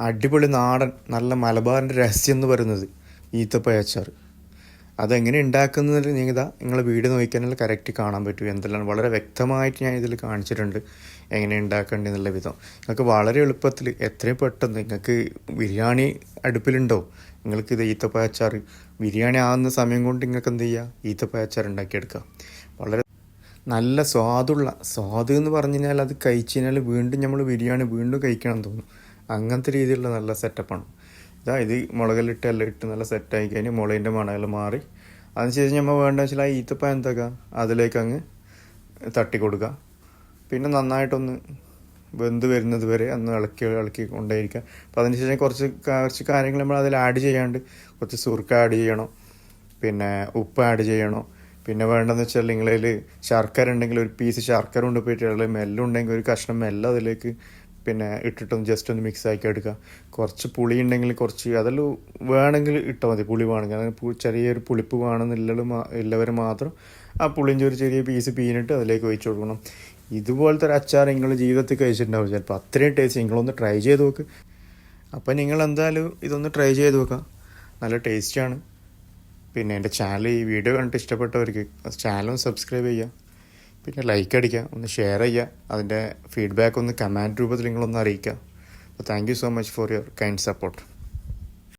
അടിപൊളി നാടൻ നല്ല മലബാറിന്റെ രഹസ്യം എന്ന് പറയുന്നത് ഈത്തപ്പഴ അച്ചാർ അതെങ്ങനെ ഉണ്ടാക്കുന്നതിൽ നിങ്ങൾ ഇതാ നിങ്ങൾ വീട് നോക്കിയാൽ കറക്റ്റ് കാണാൻ പറ്റും. എന്തെല്ലാം വളരെ വ്യക്തമായിട്ട് ഞാൻ ഇതിൽ കാണിച്ചിട്ടുണ്ട് എങ്ങനെ ഉണ്ടാക്കേണ്ടത് എന്നുള്ള വിധം. നിങ്ങൾക്ക് വളരെ എളുപ്പത്തിൽ എത്രയും പെട്ടെന്ന് നിങ്ങൾക്ക് ബിരിയാണി അടുപ്പിലുണ്ടോ? നിങ്ങൾക്ക് ഇത് ഈത്തപ്പഴച്ചാർ ബിരിയാണി ആകുന്ന സമയം കൊണ്ട് നിങ്ങൾക്ക് എന്ത് ചെയ്യുക ഈത്തപ്പഴച്ചാർ ഉണ്ടാക്കിയെടുക്കുക വളരെ നല്ല സ്വാദുള്ള സ്വാദ് എന്ന് പറഞ്ഞു കഴിഞ്ഞാൽ അത് കഴിച്ചു കഴിഞ്ഞാൽ വീണ്ടും നമ്മൾ ബിരിയാണി വീണ്ടും കഴിക്കണം തോന്നും. അങ്ങനത്തെ രീതിയിലുള്ള നല്ല സെറ്റപ്പാണ് ഇതാ ഇത് മുളകിലിട്ട് എല്ലാം ഇട്ട് നല്ല സെറ്റായി കഴിഞ്ഞ് മുളകിന്റെ മണകൾ മാറി. അതിനുശേഷം നമ്മൾ വേണ്ട വെച്ചാൽ ആ ഈത്തപ്പം എന്താക്കുക? അതിലേക്ക് അങ്ങ് തട്ടി കൊടുക്കുക. പിന്നെ നന്നായിട്ടൊന്ന് വെന്ത് വരുന്നത് വരെ അന്ന് ഇളക്കി ഇളക്കി കൊണ്ടേയിരിക്കുക. അപ്പോൾ അതിനുശേഷം കുറച്ച് കുറച്ച് കാര്യങ്ങൾ നമ്മൾ അതിൽ ആഡ് ചെയ്യാണ്ട് കുറച്ച് സുർക്ക ആഡ് ചെയ്യണം. പിന്നെ ഉപ്പ് ആഡ് ചെയ്യണം. പിന്നെ വേണ്ടതെന്ന് വെച്ചാൽ നിങ്ങളതിൽ ശർക്കര ഉണ്ടെങ്കിൽ ഒരു പീസ് ശർക്കര കൊണ്ട് പോയിട്ട് മെല്ലുണ്ടെങ്കിൽ ഒരു കഷ്ണം മെല്ല അതിലേക്ക് പിന്നെ ഇട്ടിട്ടൊന്ന് ജസ്റ്റ് ഒന്ന് മിക്സ് ആക്കി എടുക്കുക. കുറച്ച് പുളി ഉണ്ടെങ്കിൽ കുറച്ച് അതെല്ലാം വേണമെങ്കിൽ ഇട്ടാൽ മതി. പുളി വേണമെങ്കിൽ. അങ്ങനെ ചെറിയൊരു പുളിപ്പ് വേണമെന്നില്ലത് ഉള്ളവർ മാത്രം ആ പുളിന്റെ ഒരു ചെറിയ പീസ് പീനിട്ട് അതിലേക്ക് ഒഴിച്ചു കൊടുക്കണം. ഇതുപോലത്തെ ഒരു അച്ചാർ നിങ്ങൾ ജീവിതത്തിൽ കഴിച്ചിട്ടുണ്ടാവും. ചിലപ്പോൾ അത്രയും ടേസ്റ്റ് നിങ്ങളൊന്ന് ട്രൈ ചെയ്ത് നോക്ക്. അപ്പോൾ നിങ്ങൾ എന്തായാലും ഇതൊന്ന് ട്രൈ ചെയ്ത് നോക്കാം. നല്ല ടേസ്റ്റിയാണ് പിന്നെ എന്റെ ചാനൽ ഈ വീഡിയോ കണ്ടിട്ട് ഇഷ്ടപ്പെട്ടവർക്ക് ചാനലും സബ്സ്ക്രൈബ് ചെയ്യുക. പിന്നെ ലൈക്ക് അടിക്കുക ഒന്ന് ഷെയർ ചെയ്യുക അതിന്റെ ഫീഡ്ബാക്ക് ഒന്ന് കമാൻഡ് രൂപത്തിൽ നിങ്ങളൊന്ന് അറിയിക്കുക. അപ്പോൾ thank you so much for your kind support